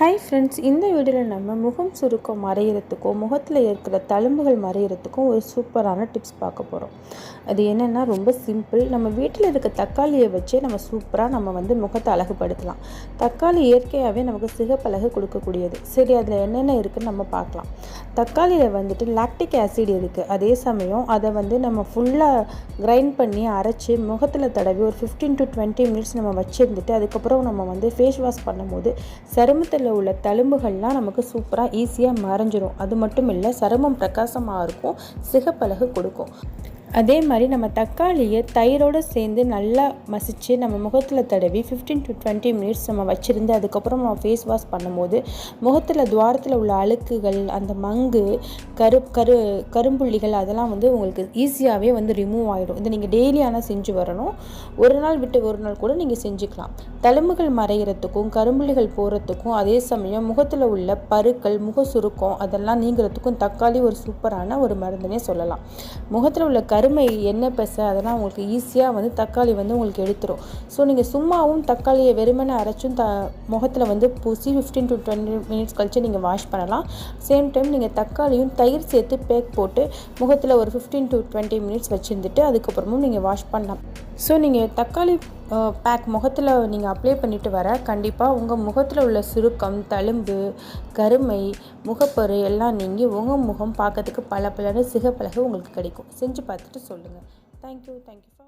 Hi friends இந்த வீடியோவில் நம்ம முகம் சுருக்கம் மறையிறதுக்கும் முகத்தில் இருக்கிற தழும்புகள் மறையிறதுக்கும் ஒரு சூப்பரான டிப்ஸ் பார்க்க போகிறோம் அது என்னென்னா ரொம்ப சிம்பிள் நம்ம வீட்டில் இருக்க தக்காளியை வச்சே நம்ம சூப்பராக நம்ம வந்து முகத்தை அழகுபடுத்தலாம். தக்காளி இயற்கையாகவே நமக்கு சிகப்பழகு கொடுக்கக்கூடியது. சரி அதில் என்னென்ன இருக்குதுன்னு நம்ம பார்க்கலாம். தக்காளியில் வந்துட்டு லாக்டிக் ஆசிட் இருக்குது அதே சமயம் அதை வந்து நம்ம ஃபுல்லாக கிரைண்ட் பண்ணி அரைச்சி முகத்தில் தடவி ஒரு ஃபிஃப்டீன் டு டுவெண்ட்டி மினிட்ஸ் நம்ம வச்சுருந்துட்டு அதுக்கப்புறம் நம்ம வந்து ஃபேஸ் வாஷ் பண்ணும்போது சருமத்தில் உள்ள தழும்புகள்லாம் நமக்கு சூப்பராக ஈஸியாக மறைஞ்சிரும். அது மட்டும் இல்லை சருமம் பிரகாசமாக இருக்கும் சிகப்பழகு கொடுக்கும். அதே மாதிரி நம்ம தக்காளியை தயிரோடு சேர்ந்து நல்லா மசித்து நம்ம முகத்தில் தடவி ஃபிஃப்டீன் டு டுவெண்ட்டி மினிட்ஸ் நம்ம வச்சுருந்து அதுக்கப்புறம் நம்ம ஃபேஸ் வாஷ் பண்ணும்போது முகத்தில் துவாரத்தில் உள்ள அழுக்குகள் அந்த மங்கு கரு கரு கரும்புள்ளிகள் அதெல்லாம் வந்து உங்களுக்கு ஈஸியாகவே வந்து ரிமூவ் ஆகிடும் இதை நீங்கள் டெய்லி ஆனால் செஞ்சு வரணும். ஒரு நாள் விட்டு ஒரு நாள் கூட நீங்கள் செஞ்சுக்கலாம். தழும்புகள் மறைகிறதுக்கும் கரும்புள்ளிகள் போகிறதுக்கும் அதே சமயம் முகத்தில் உள்ள பருக்கள் முக சுருக்கம் அதெல்லாம் நீங்கிறதுக்கும் தக்காளி ஒரு சூப்பரான ஒரு மருந்துனே சொல்லலாம். முகத்தில் உள்ள கருமை எண்ணெய் பெசை அதெல்லாம் உங்களுக்கு ஈஸியாக வந்து தக்காளி வந்து உங்களுக்கு எடுத்துரும். ஸோ நீங்கள் சும்மாவும் தக்காளியை வெறுமனை அரைச்சும் த முகத்தில் வந்து பூசி ஃபிஃப்டீன் டு டுவெண்ட்டி மினிட்ஸ் கழிச்சு நீங்கள் வாஷ் பண்ணலாம். சேம் டைம் நீங்கள் தக்காளியும் தயிர் சேர்த்து பேக் போட்டு முகத்தில் ஒரு ஃபிஃப்டீன் டு டுவெண்ட்டி மினிட்ஸ் வச்சுருந்துட்டு அதுக்கப்புறமும் நீங்கள் வாஷ் பண்ணலாம். ஸோ நீங்கள் தக்காளி பேக் முகத்தில் நீங்கள் அப்ளை பண்ணிவிட்டு வர கண்டிப்பாக உங்கள் முகத்தில் உள்ள சுருக்கம் தழும்பு கருமை முகப்பரு எல்லாம் நீங்கி உங்கள் முகம் பார்க்கறதுக்கு பல பலன்னு சிகப்பழகு உங்களுக்கு கிடைக்கும். செஞ்சு பார்த்துட்டு சொல்லுங்கள் தேங்க்யூ தேங்க்யூ